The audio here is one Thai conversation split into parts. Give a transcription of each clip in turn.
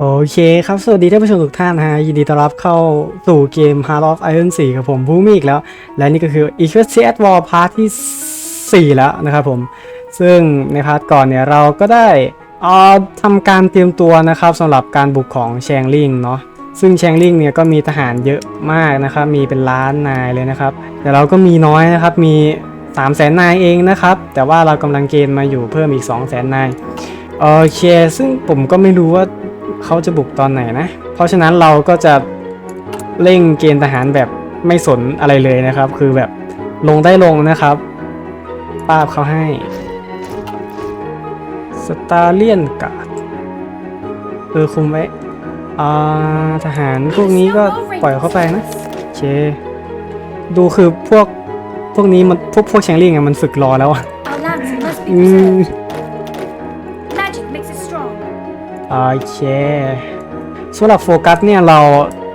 โอเคครับ สวัสดีท่านผู้ชมทุกท่านนะฮะ ยินดีต้อนรับเข้าสู่เกม Heart of Iron 4ครับผมบูมอีกแล้ว และนี่ก็คือ e q u i t at War Part ที่ 4 แล้วนะครับผม ซึ่งในพาร์ทก่อนเนี่ยเราก็ได้เอ่อทำการเตรียมตัวนะครับสำหรับการบุกของแชงลิงเนาะซึ่งแชงลิงเนี่ยก็มีทหารเยอะมากนะครับ มีเป็นล้านนายเลยนะครับ แต่เราก็มีน้อยนะครับ มี3 0 0แสนนายเองนะครับ แต่ว่าเรากำลังเกณฑ์มาอยู่เพิ่มอีก2 0 0แสนนายโอเค ซึ่งผมก็ไม่รู้ว่า เขาจะบุกตอนไหนนะ เพราะฉะนั้นเราก็จะเร่งเกณฑ์ทหารแบบไม่สนอะไรเลยนะครับ คือแบบลงได้ลงนะครับป้าบเขาให้สตาเลียนการ์ดเออคุมไว้อ่าทหารพวกนี้ก็ปล่อยเข้าไปนะโอเคดูคือพวกพวกนี้มันพวกพวกแชงลิงอะมันฝึกรอแล้วอะ Our lands must be อืม โอเคสำหรับโฟกัสเนี่ยเรา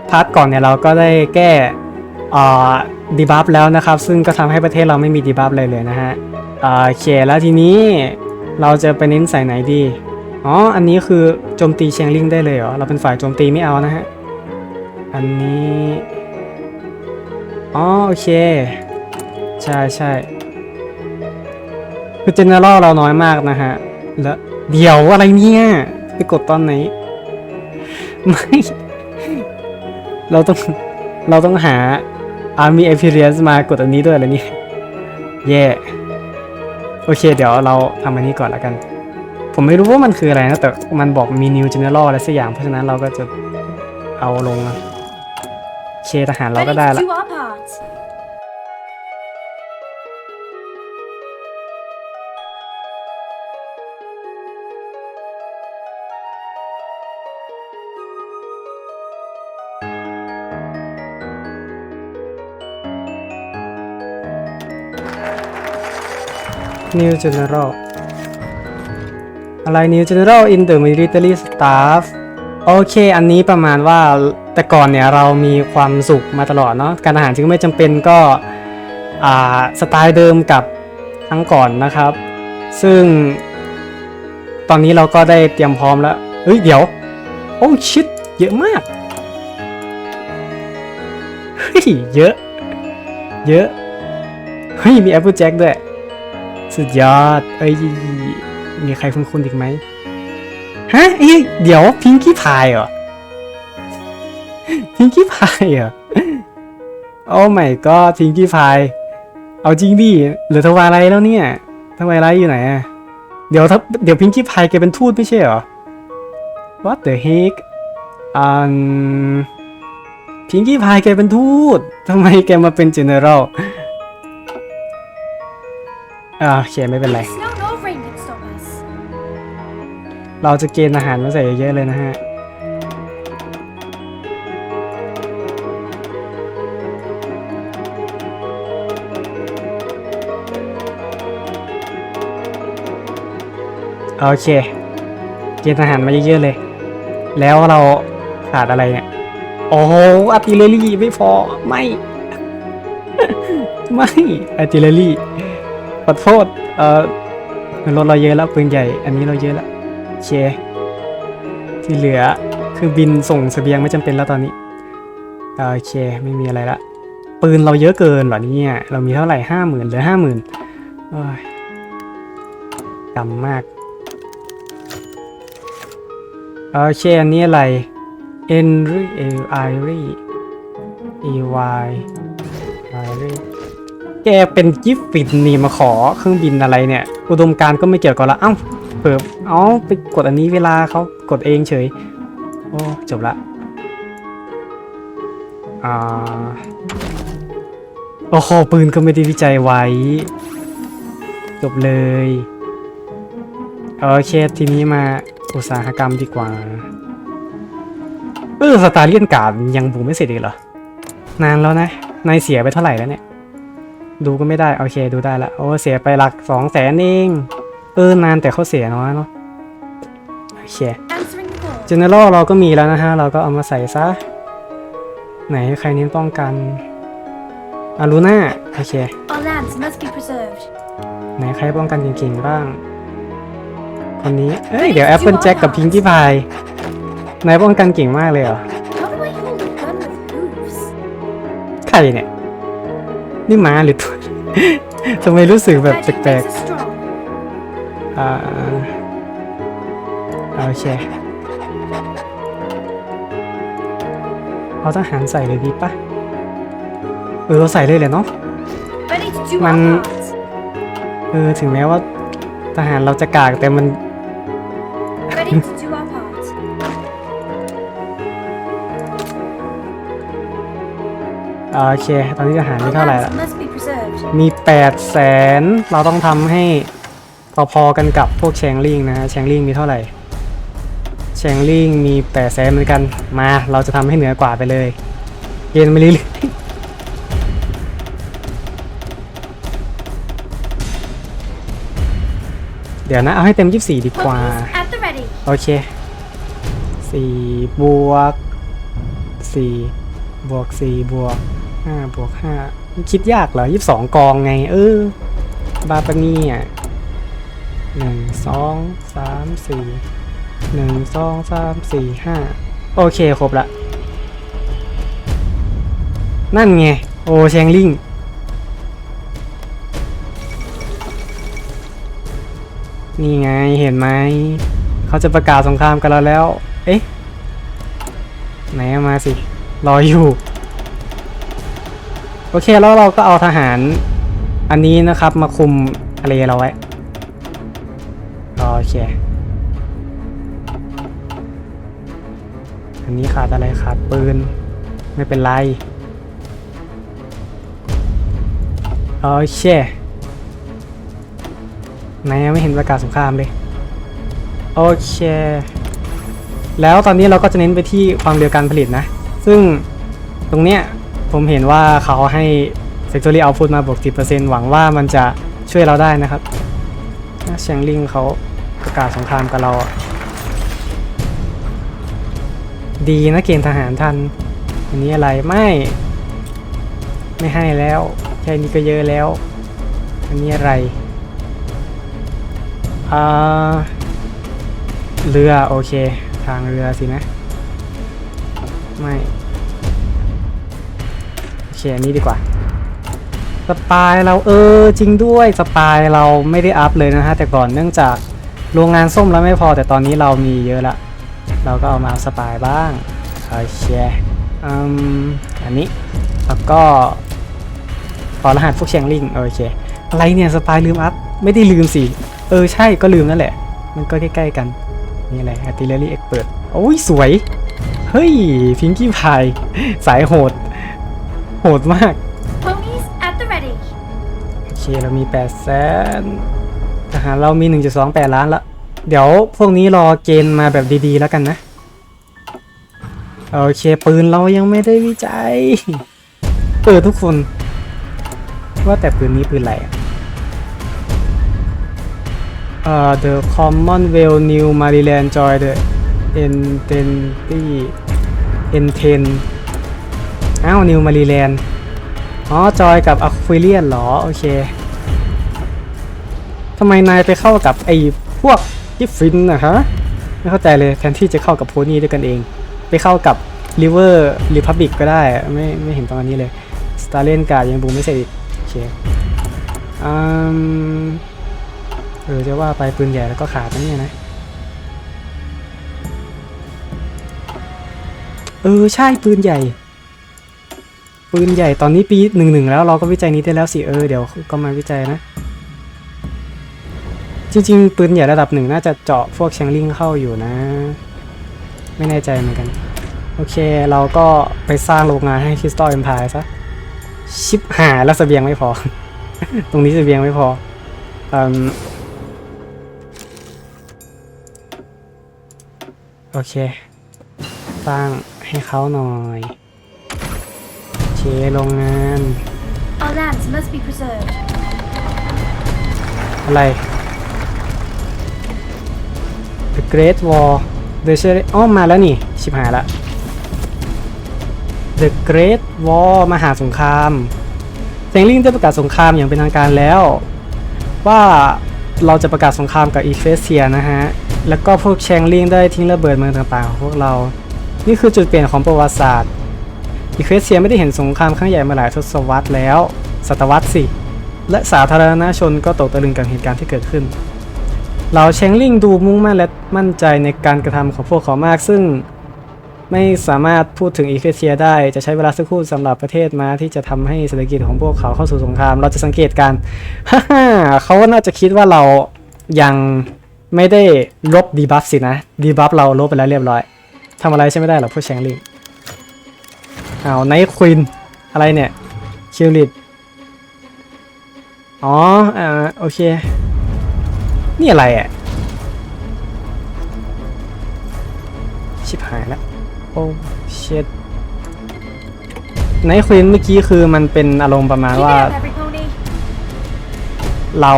พาร์ทก่อนเนี่ยเราก็ได้แก้ดีบัฟแล้วนะครับ ซึ่งก็ทำให้ประเทศเราไม่มีดีบัฟเลยเลยนะฮะโอเคแล้วทีนี้เราจะไปเน้นใส่ไหนดีอ๋ออันนี้คือโจมตีเชียงลิงได้เลยเหรอเราเป็นฝ่ายโจมตีไม่เอานะฮะอันนี้อ๋อโอเค ใช่ใช่คือเจเนอเรลเราน้อยมากนะฮะแล้วเดี๋ยวอะไรเนี่ย กดตอนไหน ไม่ เราต้อง เราต้องหา Army Experience มากดอันนี้ด้วยเหรนี่แย่โอเค เดี๋ยวเราทำอันนี้ก่อนแล้วกัน ผมไม่รู้ว่ามันคืออะไรนะ แต่มันบอกมี New General อะไรสักอย่าง เพราะฉะนั้นเราก็จะเอาลงนะเคทหารเราก็ได้ละ New General อะไร New General in the Military Staff โอเค อันนี้ประมาณว่าแต่ก่อนเนี่ยเรามีความสุขมาตลอดเนาะการอาหารจึงไม่จำเป็นก็สไตล์เดิมกับทั้งก่อนนะครับ ซึ่งตอนนี้เราก็ได้เตรียมพร้อมแล้ว เฮ้ย เดี๋ยว โอ้ชิดเยอะมาก เฮ้ย เยอะ เยอะ เฮ้ย มี Apple Jack ด้วย สุดยอด เอ้ย มีใครคุ้นๆอีกไหมฮะเอ้ยเดี๋ยวพิงกี้พายเหรอ พิงกี้พายเหรอ โอ้ไม่ก็พิงกี้พาย เอาจริงดิเหลือทวายไรแล้วเนี่ยทวายไรอยู่ไหนอะเดี๋ยวถ้าเดี๋ยวพิงกี้พายแกเป็นทูตไม่ใช่เหรอ What the heck อันพิงกี้พายแกเป็นทูตทำไมแกมาเป็น general อ่าโอเคไม่เป็นไร Snow nor rain can stop us. เราจะเกณฑ์อาหารมาใส่เยอะๆเลยนะฮะ โอเค เกณฑ์อาหารมาเยอะๆเลย แล้วเราขาดอะไรเนี่ย โอ้โหอาร์ติเลรี่ไม่พอ ไม่ ไม่อาร์ติเลรี่ ขอโทษเอ่อรถเราเยอะแล้วปืนใหญ่ อันนี้เราเยอะแล้วเคที่เหลือคือบินส่งเสบียงไม่จำเป็นแล้วตอนนี้โอเคไม่มีอะไรละปืนเราเยอะเกินเหรอเนี่ยเรามีเท่าไหร่ห้าหมื่นเหลือห้าหมื่นโอ้ยจำมากโอเคอันนี้อะไร Enry A I R E E Y แกเป็นกิฟฟินนี่มาขอเครื่องบินอะไรเนี่ย อุดมการก็ไม่เกี่ยวกับละเอ้าเปิดเอ้าไปกดอันนี้เวลาเขากดเองเฉย โอ้จบละอ่าโอ้โหปืนก็ไม่ได้วิจัยไว้ จบเลยโอเคทีนี้มาอุตสาหกรรมดีกว่าเออสตาร์เลียนการ์ดยังบูมไม่เสร็จอีกเหรอนานแล้วนะนายเสียไปเท่าไหร่แล้วเนี่ย ดูก็ไม่ได้ โอเคดูได้ละโอ้เสียไปหลักสองแสนเองเออนานแต่เขาเสียน้อยเนาะโอเค Answering the call. general เราก็มีแล้วนะฮะ เราก็เอามาใส่ซะ ไหนใครเน้นป้องกันอารูน่าโอเค Our lands must be preserved. ไหนใครป้องกันเก่งๆบ้างคนนี้เอ้ยเดี๋ยว Apple Jack กับ Pinkie Pie นายป้องกันเก่งมากเลยเหรอ How do I hold a gun with hooves? ใครเนี่ย นี่ม้าหรือตัวทำไมรู้สึกแบบ Magic แปลก makes us strong. ๆอ่าโอเคเอาทหารใส่เลยดีปะเออเราใส่เลยเลยเนาะ Ready to do Man- our part. เออถึงแม้ว่าทหารเราจะกากแต่มัน โอเค ตอนนี้ทหารมี Our เท่าไหร่ละ lands must be preserved. มี8 0 0แสนเราต้องทำให้พอๆกันกับพวกแชงลิงนะฮะแชงลิงมีเท่าไหร่แชงลิงมี8 0 0แสนเหมือนกันมา เราจะทำให้เหนือกว่าไปเลยเกณฑ์ไปเรื่อยๆเดี๋ยวนะ เอาให้เต็ม 24 ดีกว่า Puppies at the ready. โอเคสี่บวกสี่บวกสี่บวก ห้าบวกห้าคิดยากเหรอยี่สิบสองกองไง เออ บาปานี่อะหนึ่งสองสามสี่หนึ่งสองสามสี่ห้าโอเคครบละ นั่นไง โอแชงลิงนี่ไงเห็นไหม เขาจะประกาศสงครามกันแล้วแล้ว เอ๊ะ ไหนมาสิ รออยู่ โอเคแล้วเราก็เอาทหารอันนี้นะครับมาคุมทะเลเราไว้ โอเค อันนี้ขาดอะไรขาดปืน ไม่เป็นไร โอเคไหนไม่เห็นประกาศสงครามเลย โอเค แล้วตอนนี้เราก็จะเน้นไปที่ความเร็วการผลิตนะ ซึ่งตรงเนี้ย ผมเห็นว่าเขาให้ Factory Output มาบวก 10%หวังว่ามันจะช่วยเราได้นะครับแชงลิงเขาประกาศสงครามกับเรา ดีนะเกณฑ์ทหารทันอันนี้อะไรไม่ ไม่ให้แล้วแค่นี้ก็เยอะแล้ว อันนี้อะไรอ่าเรือโอเค ทางเรือสินะ ไม่ เคอันนี้ดีกว่าสปายเราเออจริงด้วยสปายเราไม่ได้อัพเลยนะฮะแต่ก่อนเนื่องจากโรงงานส้มแล้วไม่พอแต่ตอนนี้เรามีเยอะละ เราก็เอามาสปายบ้างโอเคอืมอันนี้แล้วก็ขอรหัสพวกเชียงลิงโอเคอะไรเนี่ยสปายลืมอัพไม่ได้ลืมสิเออใช่ก็ลืมนั่นแหละ มันก็ใกล้ๆกันนี่อะไร artillery expert โอ้ยสวย เฮ้ยพิงกี้พายสายโหด โหดมาก Ponies at the ready. โอเคเรามี8 0 0แสนทหารเรามี 1.28 ล้านละเดี๋ยวพวกนี้รอเกณฑ์มาแบบดีๆแล้วกันนะ โอเคปืนเรายังไม่ได้วิจัยเออทุกคน ว่าแต่ปืนนี้ปืนอะไรอะเอ่อ The Commonwealth New Maryland Joy the Entity N10 อ้าว New Maryland อ๋อ จอยกับ Aquarian เหรอ โอเคทำไมนายไปเข้ากับไอ้พวกกิฟฟินนะฮะ ไม่เข้าใจเลยแทนที่จะเข้ากับโพนี่ด้วยกันเอง ไปเข้ากับ River Republic ก็ได้ ไม่ไม่เห็นตรงอันนี้เลย s t a r l i n การ์ดยังบูมไม่เสร็จอีกโอเคอืมเออจะว่าไปปืนใหญ่แล้วก็ขาดนะเนี่ยนะเออใช่ปืนใหญ่ ปืนใหญ่ตอนนี้ปีหนึ่งหนึ่งแล้วเราก็วิจัยนี้ได้แล้วสิเออเดี๋ยวก็มาวิจัยนะ จริงๆ ปืนใหญ่ระดับหนึ่งน่าจะเจาะพวกแชงลิงเข้าอยู่นะ ไม่แน่ใจเหมือนกัน โอเคเราก็ไปสร้างโรงงานให้คริสตัลเอ็มพายซะชิปหายแล้วเสบียงไม่พอ ตรงนี้เสบียงไม่พออืมโอเค สร้างให้เขาหน่อย เคโรงงาน Our lands must be preserved. อะไร The Great War The s h e r อ๋อมาแล้วนี่ ชิบหายละ The Great War มหาสงครามเซงลิงได้ประกาศสงครามอย่างเป็นทางการแล้ว ว่าเราจะประกาศสงครามกับอีเฟสเซียนะฮะ แล้วก็พวกแชงลิงได้ทิ้งระเบิดเมืองต่างๆของพวกเรา นี่คือจุดเปลี่ยนของประวัติศาสตร์ อีเควสเซียไม่ได้เห็นสงครามครั้งใหญ่มาหลายทศวรรษแล้ว ศตวรรษสิและสาธารณชนก็ตกตะลึงกับเหตุการณ์ที่เกิดขึ้นเราแชงลิงดูมุ่งมั่นและมั่นใจในการกระทำของพวกเขามาก ซึ่งไม่สามารถพูดถึงอีเควสเซียได้จะใช้เวลาสักครู่สำหรับประเทศมาที่จะทำให้เศรษฐกิจของพวกเขาเข้าสู่สงคราม เราจะสังเกตการฮ่าฮ่าเขาน่าจะคิดว่าเรายังไม่ได้ลบดีบัฟสินะดีบัฟเราลบไปแล้วเรียบร้อยทำอะไรใช่ไม่ได้หรอกพวกแชงลิง เอาไนท์ควินอะไรเนี่ยคิวลิดอ๋ออ่าโอเค นี่อะไรอะ ชิบหายแล้วโอ้เช็ดไนท์ควินเมื่อกี้คือมันเป็นอารมณ์ประมาณ Keep ว่า it up, every pony. เรา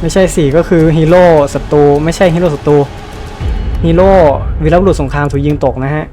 ไม่ใช่สิก็คือฮีโร่ศัตรูไม่ใช่ฮีโร่ศัตรูฮีโร่วีรบุรุษสงครามถูกยิงตกนะฮะ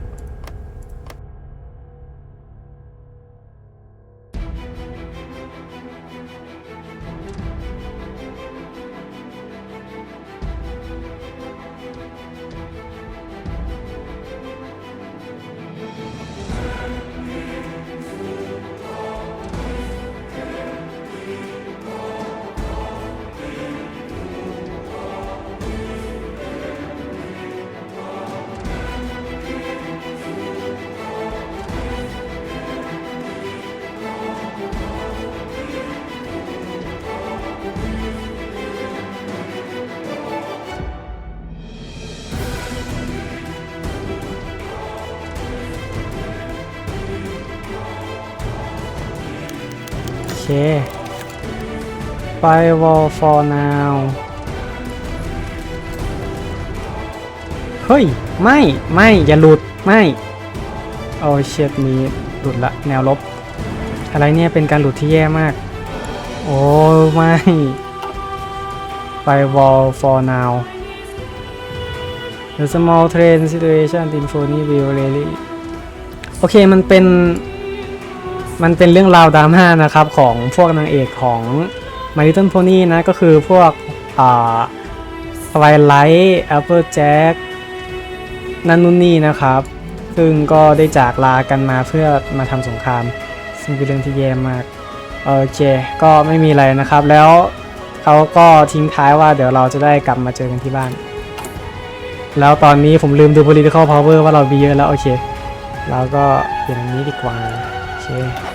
โอเค firewall for now เฮ้ย ไม่ ไม่ อย่าหลุด ไม่ โอ้เชียดมีหลุดละแนวลบ อะไรเนี่ยเป็นการหลุดที่แย่มาก โอ้ไม่ firewall for now the small train situation in Phony will really โอเคมันเป็น มันเป็นเรื่องราวดราม่านะครับของพวกนางเอกของ My Little Pony นะก็คือพวกอ่า Twilight Applejack นั่นนู่นนี่นะครับ ซึ่งก็ได้จากลากันมาเพื่อมาทำสงคราม ซึ่งเป็นเรื่องที่แย่มากโอเค ก็ไม่มีอะไรนะครับ แล้วเขาก็ทิ้งท้ายว่าเดี๋ยวเราจะได้กลับมาเจอกันที่บ้าน แล้วตอนนี้ผมลืมดู political power ว่าเรามีเยอะแล้ว โอเค เราก็เปลี่ยนอันนี้ดีกว่า โอเค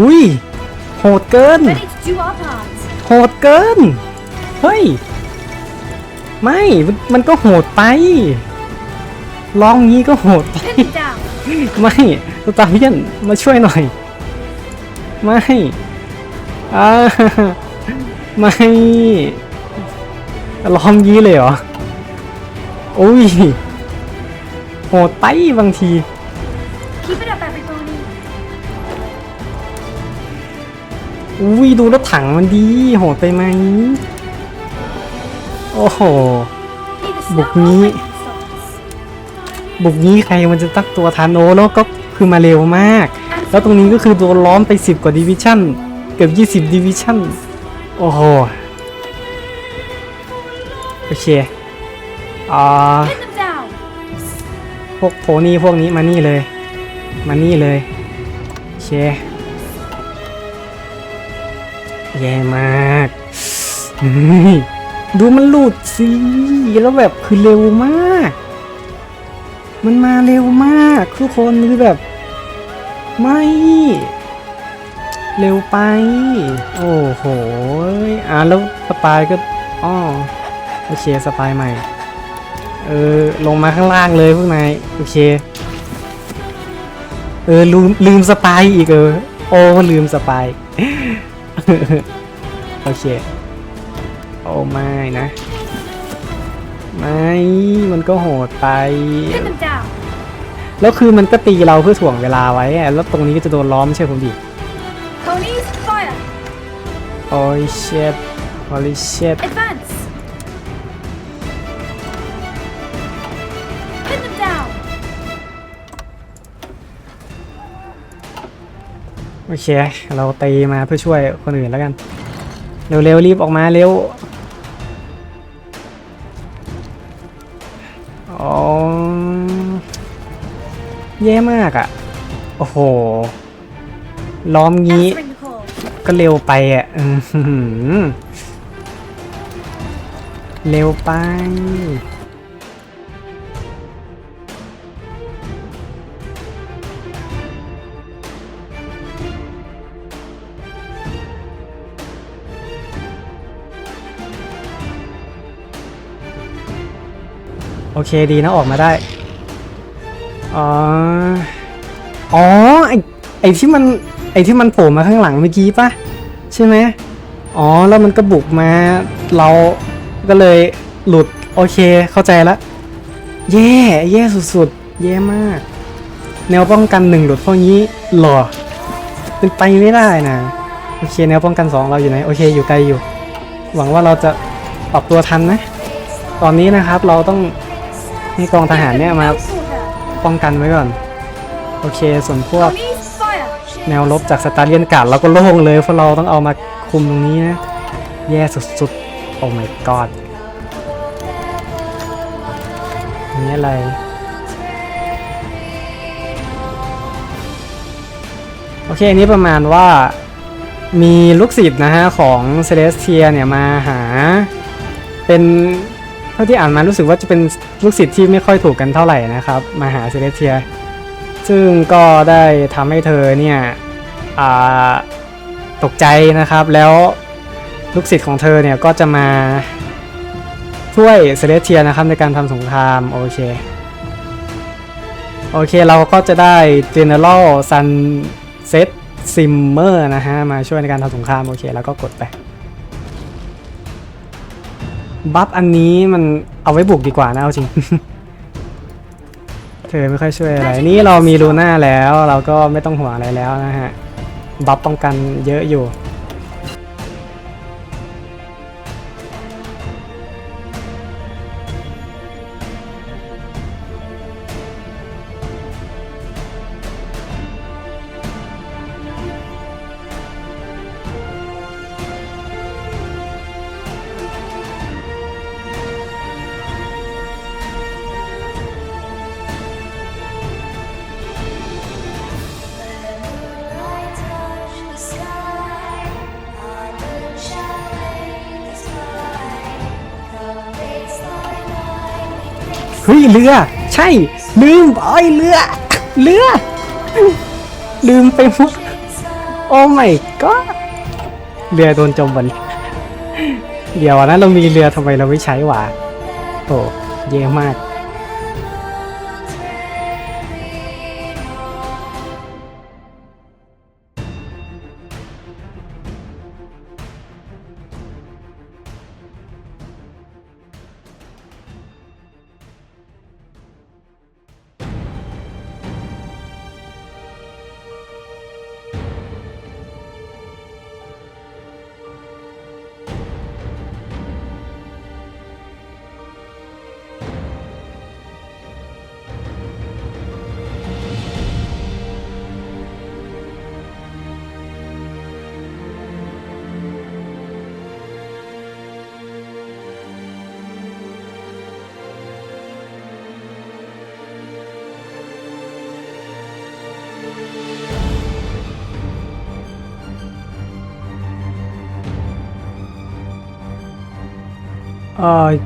อุ้ยโหดเกิน Ready to do our parts. โหดเกิน เฮ้ย ไม่ มันมันก็โหดไป ลองงี้ก็โหดไป Pin them down. ไม่สตาร์เพียนมาช่วยหน่อย ไม่อ่าไม่ล้อมยี้เลยเหรอโอ้ยโหดไปบางที Keep it up, every pony. อุ้ยดูรถถังมันดี โหดไปไหม โอ้โห Need the Bục บุกนี้ใครมันจะตั้งตัวทันโอแล้วก็คือมาเร็วมาก แล้วตรงนี้ก็คือโดนล้อมไป 10 กว่าดิวิชั่นเกือบ20ดิวิชั่นโอ้โหโอเคอ่าพวกโพนี่พวกนี้มานี่เลย มานี่เลยโอเคแย่มากดูมันหลุดสิแล้วแบบคือเร็วมาก มันมาเร็วมากทุกคนคือแบบ ไม่ เร็วไป โอ้โหอะแล้วสปายก็อ๋อโอเคสปายใหม่ เออ ลงมาข้างล่างเลยพวกนายโอเค เออ ลืมลืมสปายอีกเออ โอ้ลืมสปายโอเค โอ้ไม่นะ ไม่มันก็โหดไป Pin them down. แล้วคือมันก็ตีเราเพื่อถ่วงเวลาไว้อะแล้วตรงนี้ก็จะโดนล้อมไม่ใช่ผมดิ Ponies, fire. โอ้ยเช็ด holy shit Advance. Pin them down. โอเค เราตีมาเพื่อช่วยคนอื่นแล้วกัน เร็วๆรีบออกมาเร็ว อ๋อ แย่มากอะ่ะ โอ้โห ล้อมงี้ Answering the call. ก็เร็วไปอะอือหือเร็วไป เคดีนะออกมาได้ อ๋อ อ๋อ ไอไอที่มันไอที่มันโผล่มาข้างหลังเมื่อกี้ปะใช่ไหมอ๋อ แล้วมันก็บุกมาเราก็เลยหลุด โอเคเข้าใจละแย่แย่สุดๆแย่มาก แนวป้องกันหนึ่งหลุดพราะงี้หรอเป็นไปไม่ได้นะโอเคแนวป้องกันสองเราอยู่ไหนโอเคอยู่ไกลอยู่ หวังว่าเราจะปรับตัวทันนะ ตอนนี้นะครับเราต้อง ให้กองทหารเนี่ยมาป้องกันไว้ก่อน โอเคส่วนพวกแนวรบจากสตาร์เลียนการ์ดเราก็โล่งเลยเพราะเราต้องเอามาคุมตรงนี้นะ แย่สุดๆ โอ้ my god นี่อะไร โอเคอันนี้ประมาณว่ามีลูกศิษย์นะฮะ ของเซเลสเทียเนี่ยมาหาเป็น เท่าที่อ่านมารู้สึกว่าจะเป็นลูกศิษย์ที่ไม่ค่อยถูกกันเท่าไหร่นะครับมาหาเซเลสเทีย ซึ่งก็ได้ทำให้เธอเนี่ยตกใจนะครับแล้วลูกศิษย์ของเธอเนี่ยก็จะมาช่วยเซเลสเทียนะครับในการทำสงครามโอเคโอเคเราก็จะได้ General Sunset Simmer นะฮะมาช่วยในการทำสงครามโอเค แล้วก็กดไป บัฟอันนี้มันเอาไว้บุกดีกว่านะเอาจริง เธอไม่ค่อยช่วยอะไร นี่เรามีลูน่าแล้ว เราก็ไม่ต้องห่วงอะไรแล้วนะฮะ บัฟป้องกันเยอะอยู่ เฮ้ยเรือ ใช่ ลืมโอ้ยเรือ เรือ ลืมไปหมดโอ้ไม่ก็เรือโดนจมวันเดี๋ยวนะเรามีเรือทำไมเราไม่ใช้วะโอ้เย่มาก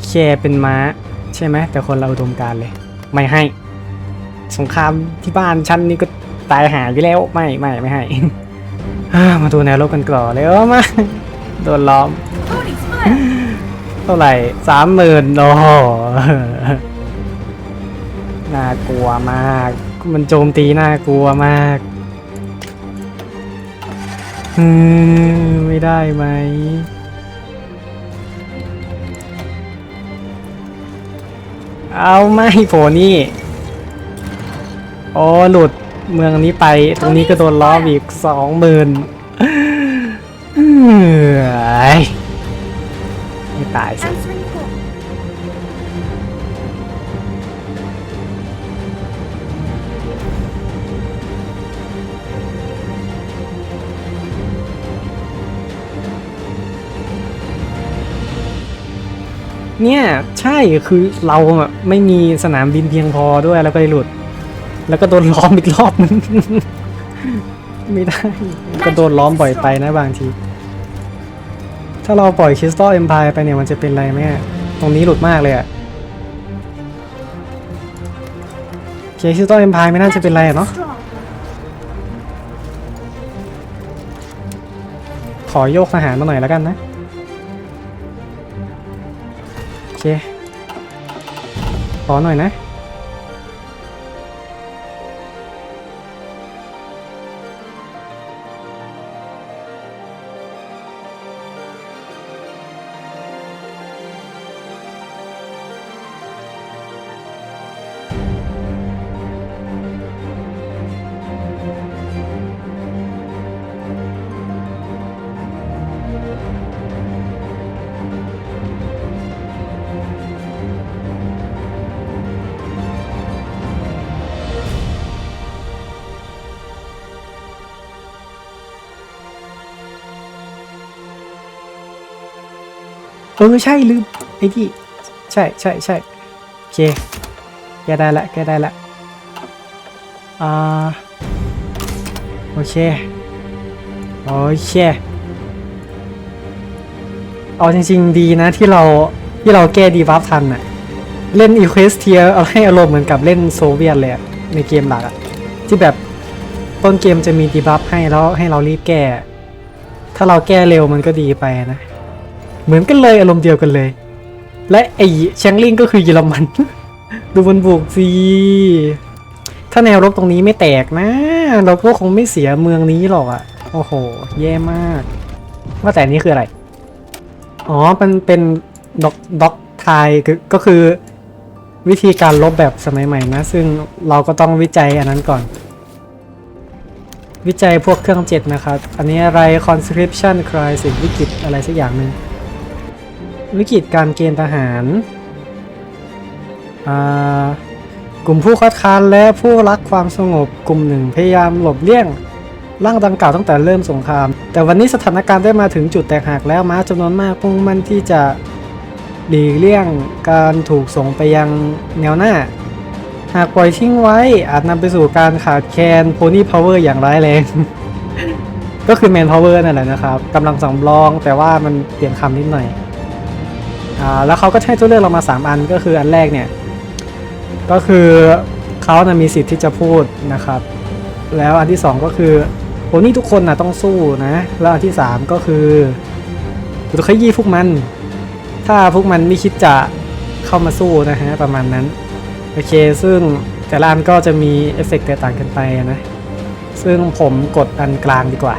เคเป็นม้า ใช่ไหมแต่คนเราอุดมการเลย ไม่ให้ สงครามที่บ้านฉันนี่ก็ตายหายู่แล้วไม่ไม่ไม่ให้มาดูแนวรบกันก่อนเลยมาโดนล้อม เท่าไหร่สามหมื่นโอ้น่ากลัวมาก มันโจมตีน่ากลัวมากอืมไม่ได้ไหม เอาไม่โผนี่โอ้หลุดเมืองนี้ไป ตรงนี้ก็โดนล้อมอีกสองหมื่นอยไม่ตายสิ เนี่ยใช่คือเราอะไม่มีสนามบินเพียงพอด้วยแล้วก็เลยหลุด แล้วก็โดนล้อมอีกรอบนึง ไม่ได้ ก็โดนล้อมบ่อยไปนะบางที ถ้าเราปล่อยคริสตัลเอ็มพายไปเนี่ยมันจะเป็นไรไหมตรงนี้หลุดมากเลยอะเคคริสตัลเอ็มพายไม่น่าจะเป็นไรเนาะขอโยกทหารมาหน่อยแล้วกันนะ ขอหน่อยนะ เออใช่ลืมไอ้ที่ใช่ใช่ใช่โอเคแกได้ละแกได้ละอ่าโอเคโอเคเอาจริงๆดีนะที่เราที่เราแก้ดีบัฟทันอะเล่นอีเควสเทียเอาให้อารมณ์เหมือนกับเล่นโซเวียตเลยในเกมหลักอะที่แบบต้นเกมจะมีดีบัฟให้แล้วให้เรารีบแก้ ถ้าเราแก้เร็วมันก็ดีไปนะ เหมือนกันเลยอารมณ์เดียวกันเลย และไอ้แชงลิงก็คือเยอรมัน ดูมันบุกสิถ้าแนวรบตรงนี้ไม่แตกนะ เราก็คงไม่เสียเมืองนี้หรอกอะโอ้โห แย่มาก ว่าแต่นี้คืออะไร อ๋อมันเป็นด็อกด็อกไทยคือก็คือวิธีการลบแบบสมัยใหม่นะ ซึ่งเราก็ต้องวิจัยอันนั้นก่อน วิจัยพวกเครื่องเจ็ดนะครับ อันนี้อะไร conscription crisis วิกฤตอะไรสักอย่างหนึ่ง วิกฤตการเกณฑ์ทหารกลุ่มผู้คัดค้านและผู้รักความสงบกลุ่มหนึ่งพยายามหลบเลี่ยงร่างดังกล่าวตั้งแต่เริ่มสงคราม แต่วันนี้สถานการณ์ได้มาถึงจุดแตกหักแล้วม้าจำนวนมากมุ่งมั่นที่จะหลีกเลี่ยงการถูกส่งไปยังแนวหน้า หากปล่อยทิ้งไว้อาจนำไปสู่การขาดแคลนโพนี่พาวเวอร์อย่างร้ายแรง ก็คือแมนพาวเวอร์นั่นแหละนะครับกำลังสำรองแต่ว่ามันเปลี่ยนคำนิดหน่อย แล้วเขาก็ให้ตัวเลือกเรามา 3 อันก็คืออันแรกเนี่ย ก็คือเขานะมีสิทธิ์ที่จะพูดนะครับ แล้วอันที่ 2 ก็คือโหนี่ทุกคนนะต้องสู้นะ แล้วอันที่ 3 ก็คือตัวขยี้พวกมัน ถ้าพวกมันไม่คิดจะเข้ามาสู้นะฮะประมาณนั้น โอเค ซึ่งแต่ละอันก็จะมีเอฟเฟกต์แตกต่างกันไปนะ ซึ่งผมกดอันกลางดีกว่า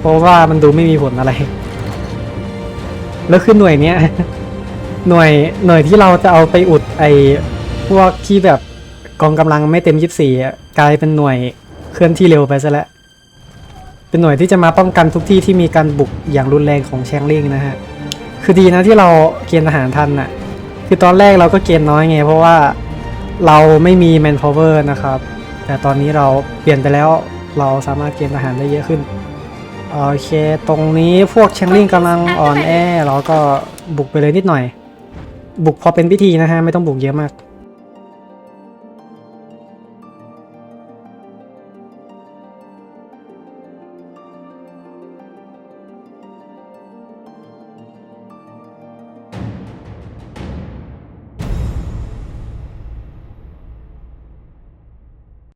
เพราะว่ามันดูไม่มีผลอะไร แล้วคือหน่วยเนี้ย หน่วยหน่วยที่เราจะเอาไปอุดไอพวกที่แบบกองกำลังไม่เต็มยี่สี่กลายเป็นหน่วยเคลื่อนที่เร็วไปซะแล้วเป็นหน่วยที่จะมาป้องกันทุกที่ที่มีการบุกอย่างรุนแรงของแชงลิงนะฮะคือดีนะที่เราเกณฑ์ทหารทันน่ะคือตอนแรกเราก็เกณฑ์น้อยไง เพราะว่าเราไม่มี manpower นะครับ แต่ตอนนี้เราเปลี่ยนไปแล้วเราสามารถเกณฑ์ทหารได้เยอะขึ้นโอเค ตรงนี้พวกแชงลิงกำลังอ่อนแอเราก็บุกไปเลยนิดหน่อย บุกพอเป็นพิธีนะฮะ ไม่ต้องบุกเยอะมาก